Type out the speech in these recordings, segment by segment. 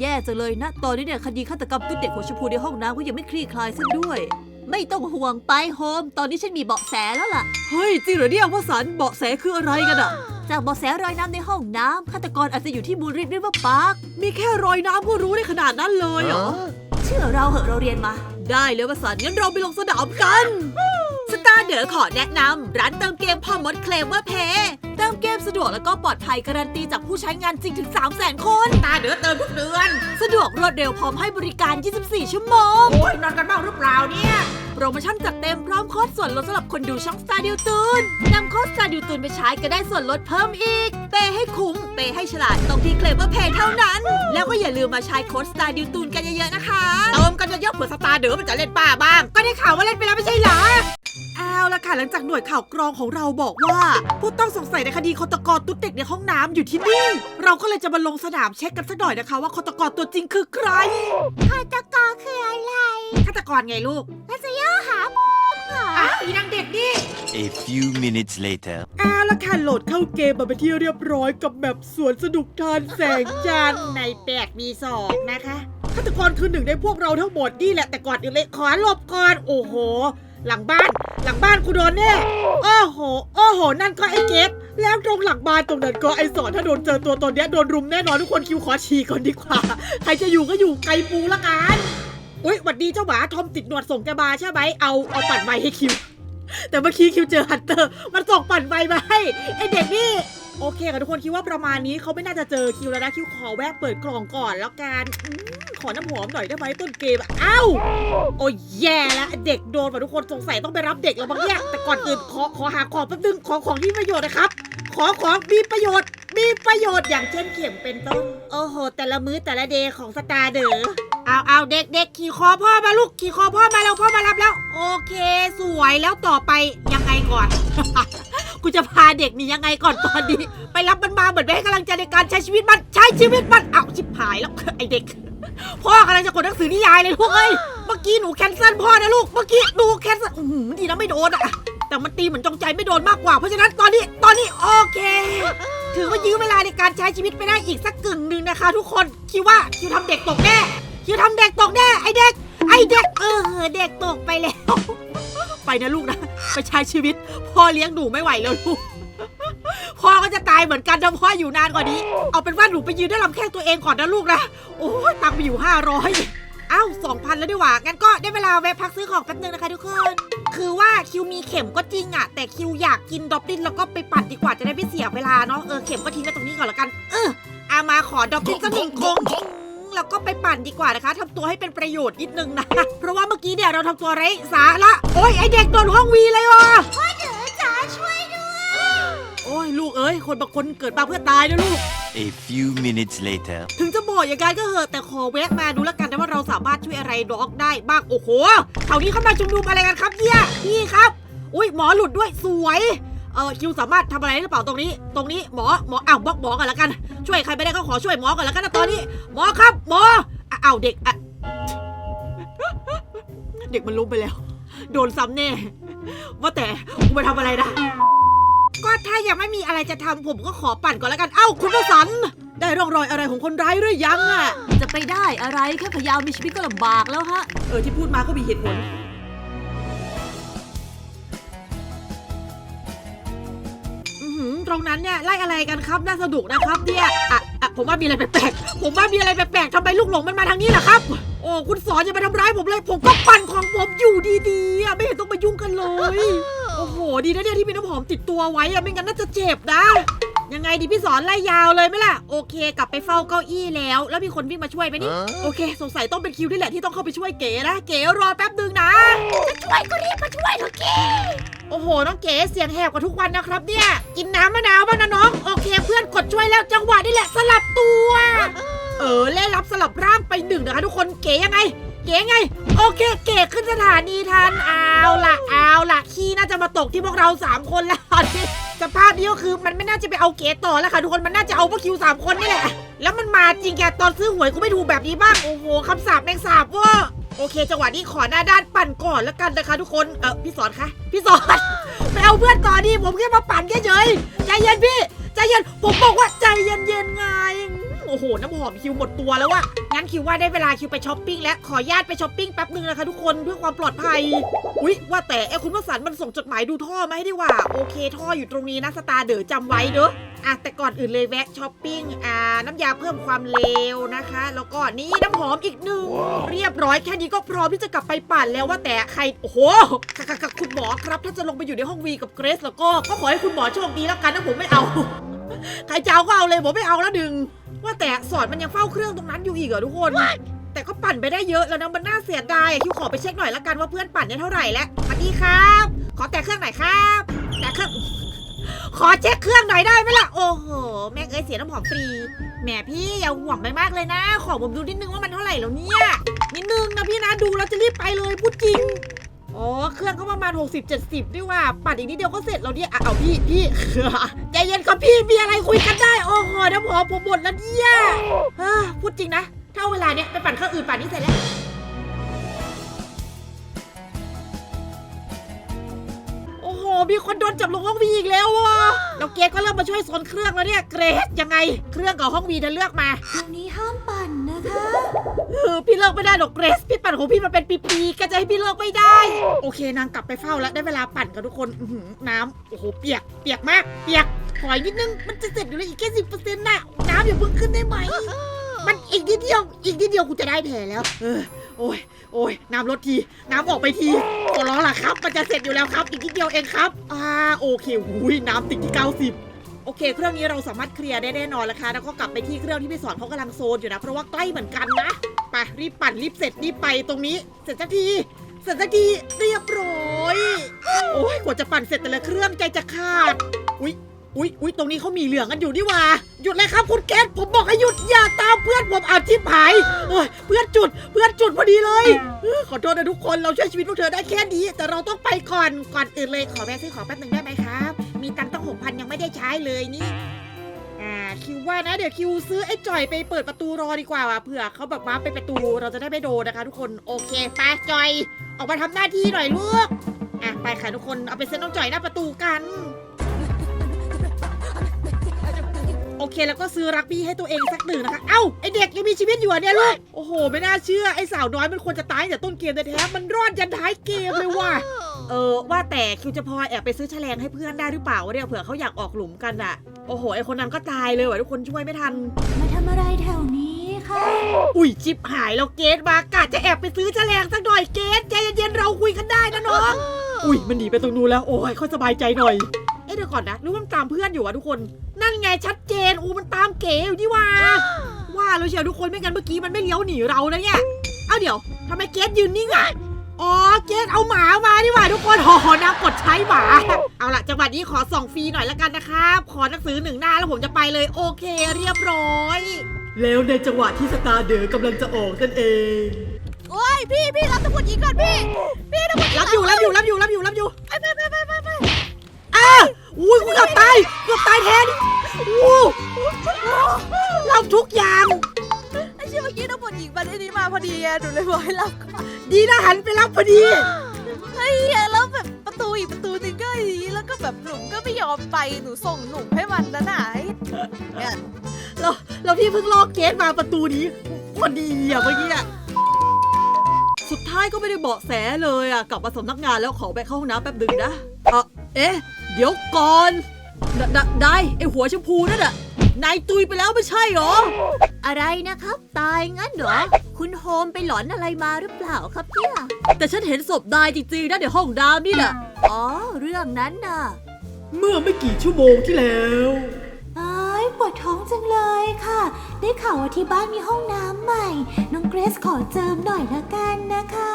แย่จังเลยนะ ตอนนี้เนี่ยคดีฆาตกรรมตุ๊ดเด็กหัวชมพูในห้องน้ำก็ยังไม่คลี่คลายซะด้วย ไม่ต้องห่วงไปโฮม ตอนนี้ฉันมีเบาะแสแล้วล่ะ เฮ้ยจริงเหรอเนี่ยพ่อสันเบาะแสคืออะไรกันอะจากเบาะแสรอยน้ำในห้องน้ำฆาตกรอาจจะอยู่ที่มูลริดริเวอร์พาร์คมีแค่รอยน้ำก็รู้ได้ขนาดนั้นเลยเหรอเชื่อเราเหอะเราเรียนมา ได้เลยว่าสันงั้นเราไปลงสนามกัน สตาร์เดอขอแนะนำร้านเติมเกมพอมดเคลมว่าเพย์เติมเกมสะดวกแล้วก็ปลอดภัยการันตีจากผู้ใช้งานจริงถึง 3 0 0 0 0 0 คน ตาเดือเติมทุกเดือน สะดวกรวดเร็วพร้อมให้บริการ 24 ชั่วโมง โอ้ยนอนกันบ้างหรือเปล่าเนี่ย โปรโมชั่นจัดเต็มพร้อมโค้ดส่วนลดสำหรับคนดูช่อง Star ดิวตูนนำโค้ด Star ดิวตูนไปใช้ก็ได้ส่วนลดเพิ่มอีก เปย์ให้คุ้ม เปย์ให้ฉลาดตรงที่เคลมว่าเพย์เท่านั้น แล้วก็อย่าลืมมาใช้โค้ด Star ดิวตูนกันเยอะๆนะคะเติมกันเยอะๆเผื่อสตาร์เดือมันจะเล่นป้าบ้าง ก็ได้ข่าวว่าเล่นไปแล้วไม่ใช่เหรอเอา ละค่ะหลังจากหน่วยข่าวกรองของเราบอกว่า ผู้ต้องสงสัยในคดีฆาตกรตุ๊ดเด็กในห้องน้ำอยู่ที่นี่ เราก็เลยจะมาลงสนามเช็คกันสักหน่อยนะคะ ว่าฆาตกรตัวจริงคือใครฆาตกรคืออะไรฆาตกรไงลูกแล้วจะย่อหาอ้าวอีนางเด็กนี่ A few minutes later. เอาละค่ะโหลดเข้าเกมมาเป็นที่เรียบร้อยกับแบบสวนสนุกทานแสงจันทร์ในแปดมีสองนะคะฆาตกรคือหนึ่งในพวกเราทั้งหมดนี่แหละแต่ก่อนอื่นเลยขอหลบก่อน โอ้โห หลังบ้าน หลังบ้านกูโดนแน่โอ้โห โอ้โห นั่นก็ไอ้เกตแล้วตรงหลังบ้านตรงนั้นก็ไอ้สอนถ้าโดนเจอตัวตนเนี้ยโดนรุมแน่นอนทุกคนคิวขอฉี่ก่อนดีกว่า ใครจะอยู่ก็อยู่ไกลปูละกันอุ้ยหวัดดีเจ้าหมาทอมติดหนวดส่งแกมาใช่ไหมเอาเอาปั่นไวให้คิว แต่เมื่อกี้คิวเจอฮันเตอร์ มันส่งปั่นไวมาให้ไอเด็กนี่ โอเคค่ะทุกคนคิดว่าประมาณนี้เขาไม่น่าจะเจอคิวแล้วนะคิวขอแวะเปิดกล่องก่อนแล้วกันอืมขอน้ำหอมหน่อยได้ไหมต้นเกมอะเอ้าโอ้ยแย่แล้วเด็กโดนว่ะทุกคนสงสัยต้องไปรับเด็กแล้วบางเนี่ยแต่ก่อนอื่นขอขอหาของแป๊บนึงขอของที่มีประโยชน์นะครับ ขอของมีประโยชน์ มีประโยชน์อย่างเช่นเข็มเป็นต้นโอ้โห แต่ละมื้อแต่ละเดย์ของสตาร์เดอ เอาเอาเด็กเด็กขี่คอพ่อมาลูกขี่คอพ่อมาแล้วพ่อมารับแล้ว โอเค สวยแล้วต่อไปยังไงก่อน กูจะพาเด็กนี่ยังไงก่อนตอนนี้ ไปรับมันมาเหมือนไปให้กำลังใจในการใช้ชีวิตมันใช้ชีวิตมันเอาชิบหายแล้วไอเด็ก พ่อกำลังจะกดหนังสือนิยายเลยลูกเอ้ยเมื่อกี้หนูแคนเซิลพ่อนะลูกเมื่อกี้หนูแคนเซิลดีนะไม่โดนอะแต่มันตีเหมือนจงใจไม่โดนมากกว่าเพราะฉะนั้นตอนนี้ตอนนี้โอเคถือว่ายื้อเวลาในการใช้ชีวิตไปได้อีกสักกึ่งหนึ่งนะคะ ทุกคนคิดว่าคิวทำเด็กตกแน่ คิวทำเด็กตกแน่ไอเด็ก ไอเด็กเออเด็กตกไปแล้ว ไปนะลูกนะไปใช้ชีวิต พ่อเลี้ยงหนูไม่ไหวแล้วลูกพ่อก็จะตายเหมือนกันถ้าพ่ออยู่นานกว่านี้ เอาเป็นว่าหนูไปยืนได้ลำแข้งตัวเองก่อนนะลูกนะโอ้ยตังค์มีอยู่ห้าร้อยเอ้าสองพันแล้วดีกว่างั้นก็ได้เวลาแวะพักซื้อของแป๊บนึงนะคะทุกคน คือว่าคิวมีเข็มก็จริงอะแต่คิวอยากกินดอปลินแล้วก็ไปปั่นดีกว่าจะได้ไม่เสียเวลาเนาะเออเข็มก็ทิ้งไว้ตรงนี้ก่อนละกัน เอออามาขอดอปลินสักหนึ่งคง แล้วก็ไปปั่นดีกว่านะคะทำตัวให้เป็นประโยชน์นิดนึงนะ เพราะว่าเมื่อกี้เนี่ยเราทำตัวไร้สาระโอ้ยไอเด็กโดนห้องวีเลยว่ะโอ้ยลูกเอ้ย คนบางคนเกิดมาเพื่อตายนะลูก A few minutes later. ถึงจะบอกอย่างนั้นก็เหอะแต่ขอแวะมาดูแล้วกันนะว่าเราสามารถช่วยอะไรด็อกได้บ้างโอ้โหแถวนี้เข้ามาชุมนุมอะไรกันครับเนี่ยพี่ครับ อุ้ยหมอหลุดด้วยสวย เออคิวสามารถทำอะไรหรือเปล่าตรงนี้ ตรงนี้หมอหมออ้าวบล็อกหมอกันแล้วกัน ช่วยใครไม่ได้ก็ขอช่วยหมอกันแล้วกันนะตอนนี้ หมอครับ หมออ้าวเด็กอะเด็กมันล้มไปแล้ว โดนซ้ำแน่ ว่าแต่กูไปทำอะไรนะก็ถ้ายังไม่มีอะไรจะทำผมก็ขอปั่นก่อนแล้วกัน เอ้าคุณประสันได้ร่องรอยอะไรของคนร้ายหรือยังอะจะไปได้อะไรแค่พยายามมีชีวิตก็ลำบากแล้วฮะ เออที่พูดมาก็มีเหตุผล ตรงนั้นเนี่ยไล่อะไรกันครับน่าสนุกนะครับเนี่ยอะอะผมว่ามีอะไรแปลกๆผมว่ามีอะไรแปลกๆทำไมลูกหลงมันมาทางนี้ล่ะครับ โอ้คุณสอนอย่ามาทำร้ายผมเลย ผมก็ปั่นของผมอยู่ดีๆอะไม่เห็นต้องมายุ่งกันเลย โอ้โห ดีนะเนี่ยที่มีน้ำหอมติดตัวไว้อะไม่งั้นน่าจะเจ็บนะ ยังไงดีพี่สอนไล่ยาวเลยไหมล่ะ โอเค กลับไปเฝ้าเก้าอี้แล้ว แล้วมีคนวิ่งมาช่วยไหมนี่ โอเค สงสัยต้องเป็นคิวนี่แหละที่ต้องเข้าไปช่วยเก๋นะ เก๋รอแป๊บนึงนะ จะช่วยก็รีบมาช่วยเถอะเก๋ โอ้โห น้องเก๋เสียงแหบกว่าทุกวันนะครับเนี่ย กินน้ำมะนาวบ้างนะน้อง โอเค เพื่อนกดช่วยแล้วจังหวะนี่แหละสลับตัว เออเล่นรับสลับร่างไปหนึ่งนะคะทุกคน เก๋ยังไง เก๋ไง โอเค เก๋ขึ้นสถานีทันเอาล่ะเอาล่ะขี้น่าจะมาตกที่พวกเราสามคนแล้วสภาพนี้ก็คือมันไม่น่าจะไปเอาเก๋ต่อแล้วค่ะทุกคนมันน่าจะเอาพวกคิวสามคนนี่แหละแล้วมันมาจริงแกตอนซื้อหวยกูไม่ถูกแบบนี้บ้างโอ้โหคำสาปแมงสาบว่าโอเค จังหวะนี้ขอหน้าด้านปั่นก่อนแล้วกันนะคะ ทุกคน เออพี่สอนคะ พี่สอน ไปเอาเพื่อนก่อนดิผมแค่มาปั่นเฉยๆใจเย็นพี่ ใจเย็น ผมบอกว่าใจเย็นๆไง โอ้โห น้ำหอมคิวหมดตัวแล้วอะงั้นคิวว่าได้เวลาคิวไปช้อปปิ้งแล้ว ขออนุญาตไปช้อปปิ้งแป๊บนึงนะคะทุกคนเพื่อความปลอดภัย อุ๊ย ว่าแต่ไอ้คุณวสันต์มันส่งจดหมายดูท่อมาให้ดีกว่า โอเค ท่ออยู่ตรงนี้นะสตาร์เด๋อจำไว้เด้ออะแต่ก่อนอื่นเลยแวะช้อปปิ้งอ่าน้ำยาเพิ่มความเร็วนะคะ แล้วก็นี่น้ำหอมอีกหนึ่ง เรียบร้อยแค่นี้ก็พร้อมที่จะกลับไปปั่นแล้วว่าแต่ใครโอ้โหค่ะค่ะค่ะคุณหมอครับ ถ้าจะลงไปอยู่ในห้องวีกับเกรซแล้วก็ก็ขอให้คุณหมอโชคดีแล้วกันนะผมไม่เอา ใครจะเอาก็เอาเลยผมไม่เอาแล้วดึง ว่าแต่สอนมันยังเฝ้าเครื่องตรงนั้นอยู่อีกเหรอทุกคน แต่ก็ปั่นไปได้เยอะแล้วนะมันน่าเสียดายอะคิวขอไปเช็คหน่อยละกันว่าเพื่อนปั่นเนี่ยเท่าไหร่แล้วสวัสดีครับ ขอแต่เครื่องหน่อยครับ แต่เครื่อง ขอเช็คเครื่องหน่อยได้ไหมล่ะ โอ้โห แม่งเอ้ยเสียน้ำหอมฟรี แหมพี่อย่าห่วงไปมากเลยนะ ขอผมดูนิดนึงว่ามันเท่าไหร่แล้วเนี่ย นิดนึงนะพี่นะดูแล้วจะรีบไปเลยพูดจริง อ๋อ เครื่องก็ประมาณ 60 70ด้วยว่า ปัดอีกนิดเดียวก็เสร็จแล้วเนี่ยอะเอาพี่พี่ ใจเย็นครับพี่ มีอะไรคุยกันได้ โอ้โหน้ำหอมผมหมดแล้วเนี่ยเฮ้อพูดจริงนะ ถ้าเวลาเนี้ยไปปั่นเครื่องอื่นปั่นนี่เสร็จแล้ว โอ้โห มีคนโดนจับลงห้องวีอีกแล้วว่ะแล้วเกรซก็เริ่มมาช่วยสอนเครื่องแล้วเนี่ย เกรซยังไง เครื่องกับห้องวีเธอเลือกมาตรงนี้ห้ามปั่นนะคะ เออพี่เลิกไม่ได้หรอกเกรซพี่ปั่นของพี่มาเป็นปีๆก็จะให้พี่เลิกไม่ได้ โอเคนางกลับไปเฝ้าแล้วได้เวลาปั่นกันทุกคนอื้อหือน้ำโอ้โหเปียกเปียกมาก เปียกถอยนิดนึงมันจะเสร็จอยู่แล้วอีกแค่สิบเปอร์เซ็นต์น่ะน้ำอย่าเพิ่งขึ้นได้ไหม มันอีกนิดเดียว อีกนิดเดียวกูจะได้แผลแล้ว เออ โอ้ย โอ้ย น้ำลดที น้ำออกไปทีขอร้องล่ะครับ มันจะเสร็จอยู่แล้วครับ อีกนิดเดียวเองครับ อ่า โอเคหุยน้ำติดที่ 90 โอเค เครื่องนี้เราสามารถเคลียร์ได้แน่นอนแล้วค่ะแล้วก็กลับไปที่เครื่องที่พี่สอนเขากำลังโซนอยู่นะ เพราะว่าใกล้เหมือนกันนะ ไปรีบปั่นรีบเสร็จรีบไปตรงนี้ เสร็จสักที เสร็จสักทีเรียบร้อย โอ้ยกว่าจะปั่นเสร็จแต่ละเครื่องใจจะขาด อุ๊ยอุ๊ยอุ๊ยตรงนี้เขามีเหลืองกันอยู่นี่ว่า หยุดเลยครับคุณเกตผมบอกให้หยุดอย่าตามเพื่อนผมอาทิพหายเอ้ยเพื่อนจุดเพื่อนจุดพอดีเลยขอโทษนะทุกคนเราช่วยชีวิตพวกเธอได้แค่นี้ แต่เราต้องไปก่อนก่อนอื่นเลยขอแวะซื้อของแป๊บหนึ่งได้ไหมครับ มีตังค์ตั้งหกพันยังไม่ได้ใช้เลยนี่ อ่าคิวว่านะเดี๋ยวคิวซื้อไอ้จ่อยไปเปิดประตูรอดีกว่าว่ะเผื่อเขาแบบมาเป็นประตูเราจะได้ไม่โดนนะคะ ทุกคนโอเคไปจอย ออกมาทำหน้าที่หน่อยลูกอะไปค่ะทุกคนเอาไปเซ็นน้องจ่อยหน้าประตูกัน โอเคแล้วก็ซื้อรักบี้ให้ตัวเองสักหนึ่งนะคะ เอ้าไอเด็กยังมีชีวิตอยู่เหรอเนี่ยลูกโอ้โห ไม่น่าเชื่อไอสาวน้อยมันควรจะตายตั้งแต่ต้นเกมแท้ๆมันรอดยันท้ายเกมเลยว่ะ เออว่าแต่คิวจะพอแอบไปซื้อแฉลงให้เพื่อนได้หรือเปล่าวะเนี่ยเผื่อเขาอยากออกหลุมกันอะโอ้โหไอคนนั้นก็ตายเลยว่ะทุกคนช่วยไม่ทัน มาทำอะไรแถวนี้ค่ะอุ้ยจิบหายแล้วเกตมากะจะแอบไปซื้อแฉลงสักหน่อยเกตใจเย็นๆเราคุยกันได้นะน้องอุ้ยมันหนีไปตรงนู้นแล้วโอ้ยค่อยสบายใจหน่อยเอ๊ะเดี๋ยวก่อนนะหรู้ว่ามันตามเพื่อนอยู่อะทุกคน นั่นไงชัดเจนอู้มันตามเก๋อยู่นี่ว่าว่าแล้วเชียวทุกคนไม่งั้นเมื่อกี้มันไม่เลี้ยวหนีเรานะเนี่ยเอาเดี๋ยวทำไมเกตยืนนิ่งอะ อ๋อเกตเอาหมามานี่หว่าทุกคนโอ้โหนางกดใช้หมา เอาล่ะจังหวะนี้ขอส่องฟรีหน่อยละกันนะครับ ขอหนังสือหนึ่งหน้าแล้วผมจะไปเลยโอเคเรียบร้อย แล้วในจังหวะที่สตาร์เดอร์กำลังจะออกนั่นเอง โอ้ยพี่พี่รับตะกุดยิงก่อนพี่ พี่ตะกุดรับอยู่รับอยู่รับอยู่รับอยู่รับอยู่ไปไปไปไปไปไปอะอุ้ยกูเกือบตายเกือบตายแทนอู้รับทุกอย่าง ไอ้เชี่ยเมื่อกี้ตะกุดยิงมันไอ้นี่มาพอดีไงหนูเลยบอกให้รับก่อนดีนะหันไปรับพอดี เฮ้ยแล้วแบบประตูอีกประตูหนึงก็อย่างนี้แล้วก็แบบหนุ่มก็ไม่ยอมไปหนูส่งหนุ่มให้มันนะน่ะเนี่ยเราเราพี่เพิ่งลอกเกสมาประตูนี้พอดีอะเมื่อกี้อะสุดท้ายก็ไม่ได้เบาะแสเลยอะกลับมาสำนักงานแล้วขอไปเข้าห้องน้ำแป๊บหนึงนะเอะเอ๊ะ เดี๋ยวก่อน ไดไดได้ไอหัวชมพูนั่นอะ นายตุยไปแล้วไม่ใช่เหรอ อะไรนะครับ ตายงั้นเหรอ คุณโฮมไปหลอนอะไรมาหรือเปล่าครับเนี่ยแต่ฉันเห็นศพนายจริงๆนะในห้องน้ำนี่แหละอ๋อ เรื่องนั้นน่ะ เมื่อไม่กี่ชั่วโมงที่แล้วอ้ายปวดท้องจังเลยค่ะ ได้ข่าวว่าที่บ้านมีห้องน้ำใหม่ น้องเกรซขอเจิมหน่อยละกันนะคะ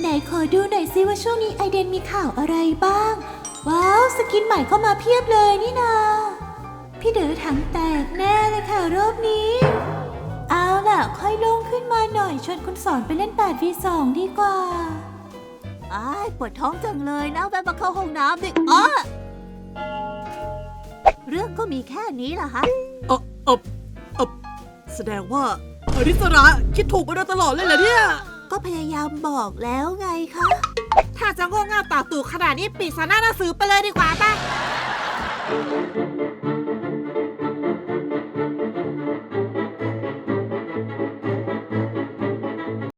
ไหนขอดูหน่อยซิว่าช่วงนี้ไอเดนมีข่าวอะไรบ้าง ว้าว สกินใหม่เข้ามาเพียบเลยนี่นา พี่เด๋อถังแตกแน่เลยค่ะรอบนี้ เอาล่ะ ค่อยโล่งขึ้นมาหน่อยชวนคุณสอนไปเล่น 8v2 ดีกว่าอ้ายปวดท้องจังเลยนะแวะมาเข้าห้องน้ำดิอ๋อเรื่องก็มีแค่นี้ล่ะฮะเออเออเออแสดงว่าอริสระคิดถูกมาโดยตลอดเลยเหรอเนี่ย ก็พยายามบอกแล้วไงคะ ถ้าจะโง่เง่าตาตู่ขนาดนี้ปีกสาหน้าหนังสือไปเลยดีกว่าป่ะ